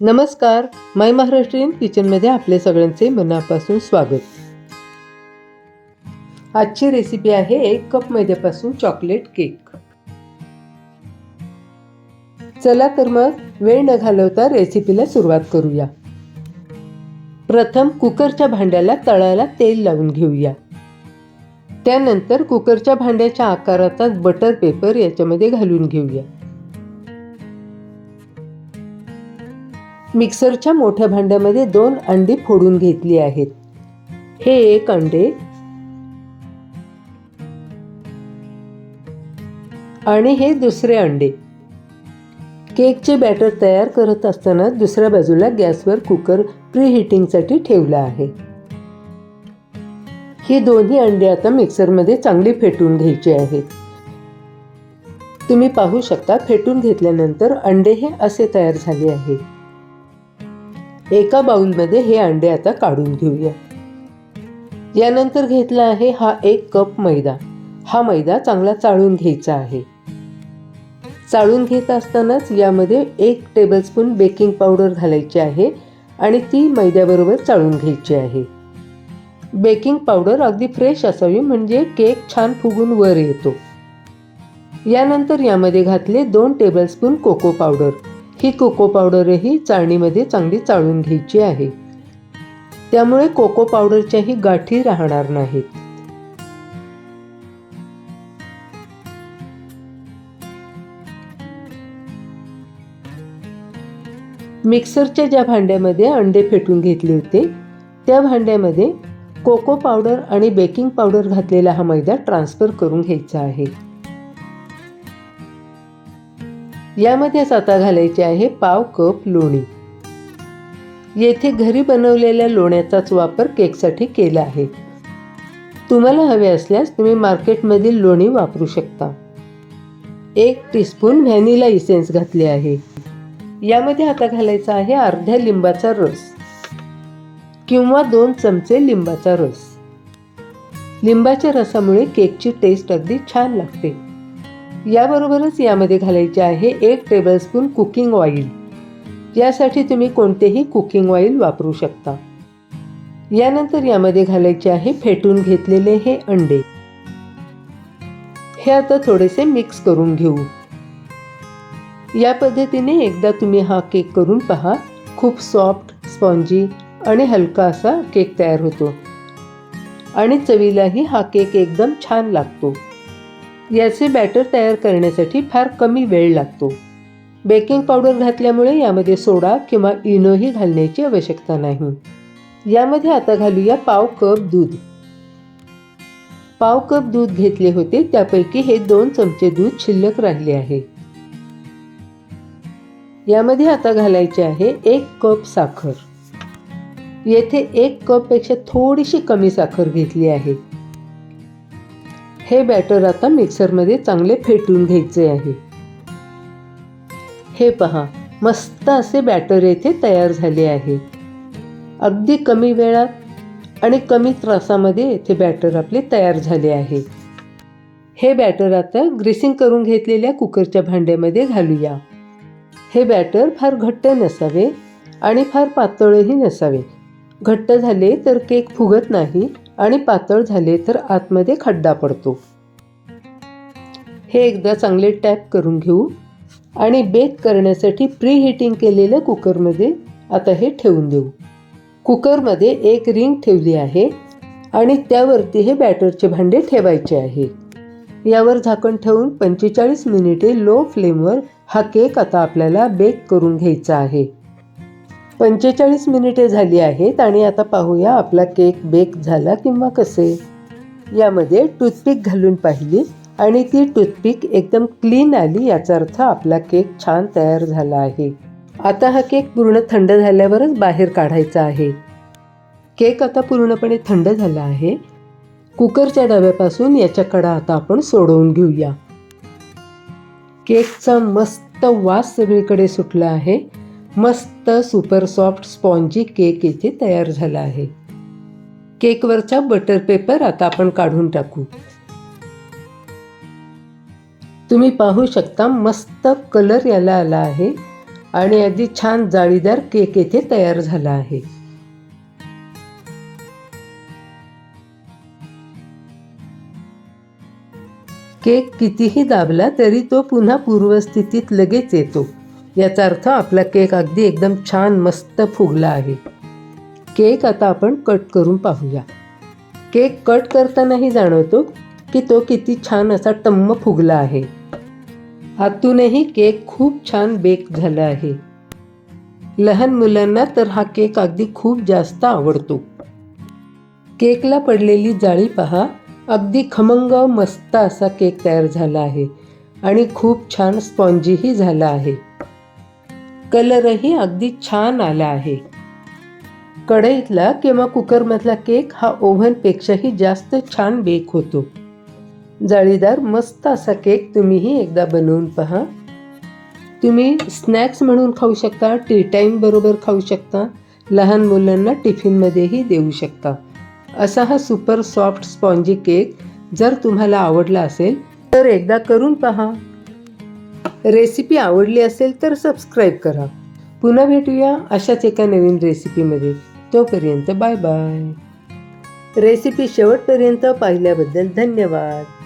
नमस्कार माय महाराष्ट्रीयन किचनमध्ये आपले सगळ्यांचे मनापासून स्वागत. आजची रेसिपी आहे एक कप मैद्यापासून चॉकलेट केक चला तर मग वेळ न घालवता रेसिपीला सुरुवात करूया. प्रथम कुकरच्या भांड्याला तळाला तेल लावून घेऊया. त्यानंतर कुकरच्या भांड्याच्या आकाराचा बटर पेपर याच्यामध्ये घालून घेऊया. मिक्सरच्या मोठ्या भांड्यामध्ये दोन अंडी फोडून घेतली आहेत. हे एक अंडे आणि हे दुसरे अंडे. केकचे बॅटर तयार करत असताना दुसऱ्या बाजूला गॅसवर कुकर प्रीहिटिंगसाठी ठेवला आहे. ही दोन्ही अंडे आता मिक्सरमध्ये चांगली फेटून घ्यायची आहेत. तुम्ही पाहू शकता फेटून घेतल्यानंतर अंडे हे असे तयार झाले आहेत. एका बाउलमध्ये हे अंडे आता काढून घेऊया. यानंतर घेतला आहे हा एक कप मैदा. हा मैदा चांगला चाळून घ्यायचा आहे. चाळून घेत असतानाच यामध्ये एक टेबलस्पून बेकिंग पावडर घालायची आहे आणि ती मैद्याबरोबर चाळून घ्यायची आहे. बेकिंग पावडर अगदी फ्रेश असावी म्हणजे केक छान फुगून वर येतो. यानंतर यामध्ये घातले दोन टेबलस्पून कोको पावडर ही कोको पावडरही चाळणीमध्ये चांगली चाळून घ्यायची आहे. त्यामुळे कोको पावडरच्याही गाठी राहणार नाहीत. मिक्सरच्या ज्या भांड्यामध्ये अंडे फेटून घेतले होते त्या भांड्यामध्ये कोको पावडर आणि बेकिंग पावडर घातलेला हा मैदा ट्रान्सफर करून घ्यायचा आहे. यामध्येच आता घालायचे आहे पाव कप लोणी. येथे घरी बनवलेल्या लोण्याचाच वापर केकसाठी केला आहे. तुम्हाला हवे असल्यास तुम्ही मार्केटमधील लोणी वापरू शकता. एक टीस्पून व्हॅनिला इसेन्स घातले आहे. यामध्ये आता घालायचा आहे अर्ध्या लिंबाचा रस किंवा दोन चमचे लिंबाचा रस. लिंबाच्या रसामुळे केकची टेस्ट अगदी छान लागते. याबरोबरच यामध्ये घालायचे आहे एक टेबलस्पून कुकिंग ऑइल यासाठी तुम्ही कोणतेही कुकिंग ऑइल वापरू शकता. यानंतर यामध्ये घालायचे आहे फेटून घेतलेले हे अंडे. हे आता थोडेसे मिक्स करून घेऊ. या पद्धतीने एकदा तुम्ही हा केक करून पहा. खूप सॉफ्ट स्पॉन्जी आणि हलका असा केक तयार होतो. आणि चवीलाही हा केक एकदम छान लागतो. याचे बॅटर तयार करण्यासाठी फार कमी वेळ लागतो. बेकिंग पावडर घातल्यामुळे यामध्ये सोडा किंवा इनोही घालण्याची आवश्यकता नाही. यामध्ये आता घालूया पाव कप दूध. पाव कप दूध घेतले होते त्यापैकी हे दोन चमचे दूध शिल्लक राहिले आहे. यामध्ये आता घालायचे आहे एक कप साखर. येथे एक कपपेक्षा थोडीशी कमी साखर घेतली आहे. हे बॅटर आता मिक्सरमध्ये चांगले फेटून घ्यायचे आहे. हे पहा मस्त असे बॅटर येथे तयार झाले आहे. अगदी कमी वेळात आणि कमी त्रासामध्ये येथे बॅटर आपले तयार झाले आहे. हे बॅटर आता ग्रेसिंग करून घेतलेल्या कुकरच्या भांड्यामध्ये घालूया. हे बॅटर फार घट्ट नसावे आणि फार पातळही नसावे. घट्ट झाले तर केक फुगत नाही. आणि पातळ झाले तर आतमध्ये खड्डा पडतो. हे एकदा चांगले टॅप करून घेऊ आणि बेक करण्यासाठी प्री हिटिंग केलेल्या कुकरमध्ये आता हे ठेवून देऊ. कुकरमध्ये एक रिंग ठेवली आहे आणि त्यावरती हे बॅटरचे भांडे ठेवायचे आहे. यावर झाकण ठेवून पंचेचाळीस मिनिटे लो फ्लेमवर हा केक आता आपल्याला बेक करून घ्यायचा आहे. पंचेचाळीस मिनिटे झाली आहेत आणि आता पाहूया आपला केक बेक झाला किंवा कसे. यामध्ये टूथपिक घालून पाहिली आणि ती टूथपिक एकदम क्लीन आली याचा अर्थ आपला केक छान तयार झाला आहे. आता हा केक पूर्ण थंड झाल्यावरच बाहेर काढायचा आहे. केक आता पूर्णपणे थंड झाला आहे. कुकरच्या डब्यापासून याच्या कडा आता आपण सोडवून घेऊया. केकचा मस्त वास सगळीकडे सुटला आहे. मस्त सुपर सॉफ्ट स्पॉन्जी केक इथे तयार झाला आहे. केकवरचा बटर पेपर आता आपण काढून टाकू. तुम्ही पाहू शकता मस्त कलर याला आला आहे आणि अगदी छान जाळीदार केक येथे तयार झाला आहे. केक कितीही दाबला तरी तो पुन्हा पूर्वस्थितीत लगेच येतो. याचा अर्थ आपला केक अगदी एकदम छान मस्त फुगला आहे. केक आता आपण कट करून पाहूया. केक कट करतानाही जाणवतो की तो किती छान असा टम्म फुगला आहे. आतूनही केक खूप छान बेक झाला आहे. लहान मुलांना तर हा केक अगदी खूप जास्त आवडतो. केकला पडलेली जाळी पहा अगदी खमंग मस्त असा केक तयार झाला आहे आणि खूप छान स्पॉन्जीही झाला आहे. कलरही अगदी छान आला आहे. कढईतला किंवा कुकरमधला केक हा ओव्हनपेक्षाही जास्त छान बेक होतो. जाळीदार मस्त असा केक तुम्हीही एकदा बनवून पहा. तुम्ही स्नॅक्स म्हणून खाऊ शकता टी टाईम बरोबर खाऊ शकता लहान मुलांना टिफिनमध्येही देऊ शकता. असा हा सुपर सॉफ्ट स्पॉन्जी केक जर तुम्हाला आवडला असेल तर एकदा करून पहा. रेसिपी आवडली असेल तर सबस्क्राईब करा. पुन्हा भेटूया अशाच एका नवीन रेसिपीमध्ये. तोपर्यंत बाय बाय. रेसिपी शेवटपर्यंत पाहिल्याबद्दल धन्यवाद.